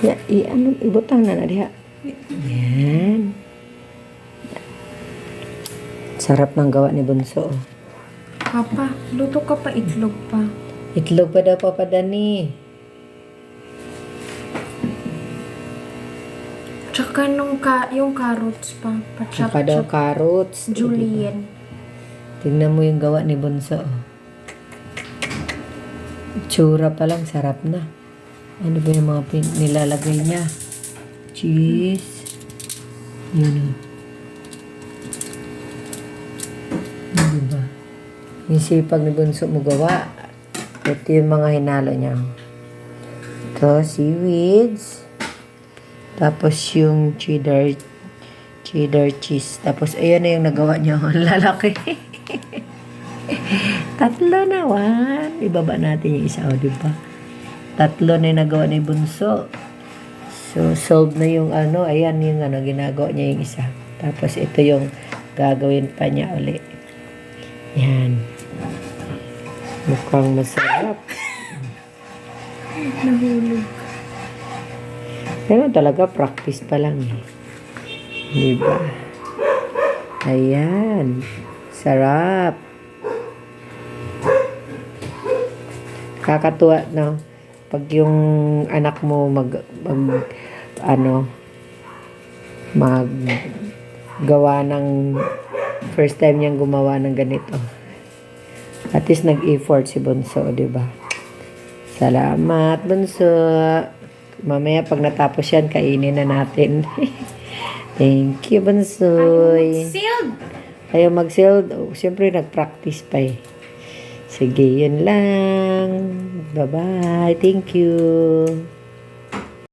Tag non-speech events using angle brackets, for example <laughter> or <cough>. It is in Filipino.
Ya, i ano, ibutang na na diha. Yan. Sarap ng gawa ni Bunso. oh. Papa, luto ka pa itlog pa. Itlog pa daw Papa Dani. Tsaka nung ka, yung carrots pa. Pa-chop Saka daw carrots. Julian. Tingnan mo yung gawa ni Bunso. oh. Tsura pa lang, sarap na. Ano ba yung mga nilalagay niya? Cheese. Yun. oh. Ano ba? Yung sipag ni Bunso mo gawa. Ito yung mga hinalo niya. Ito, seaweeds. Tapos yung cheddar cheddar cheese. Tapos ayan na yung nagawa niya. <laughs> Ang lalaki. <laughs> Tatlo na, wan. Ibaba natin yung isa, o, di ba? Tatlo na yung nagawa ni Bunso. So, solved na yung ano, ayan yung ano, ginagawa niya yung isa. Tapos ito yung gagawin pa niya uli. Yan. Mukhang masarap. Nahulog. Pero talaga practice pa lang eh. Di ba? Ayan. Sarap. Kakatuwa, no? Pag yung anak mo mag, mag ano, mag gawa ng first time niyang gumawa ng ganito. At least nag-effort si Bunso, di ba? Salamat, Bunso. Mamaya pag natapos yan, kainin na natin. <laughs> Thank you, Bunsoy. Sealed! Ayaw mag-sealed. Oh, Siyempre, nag-practice pa eh. Sige, yun lang. Bye-bye. Thank you.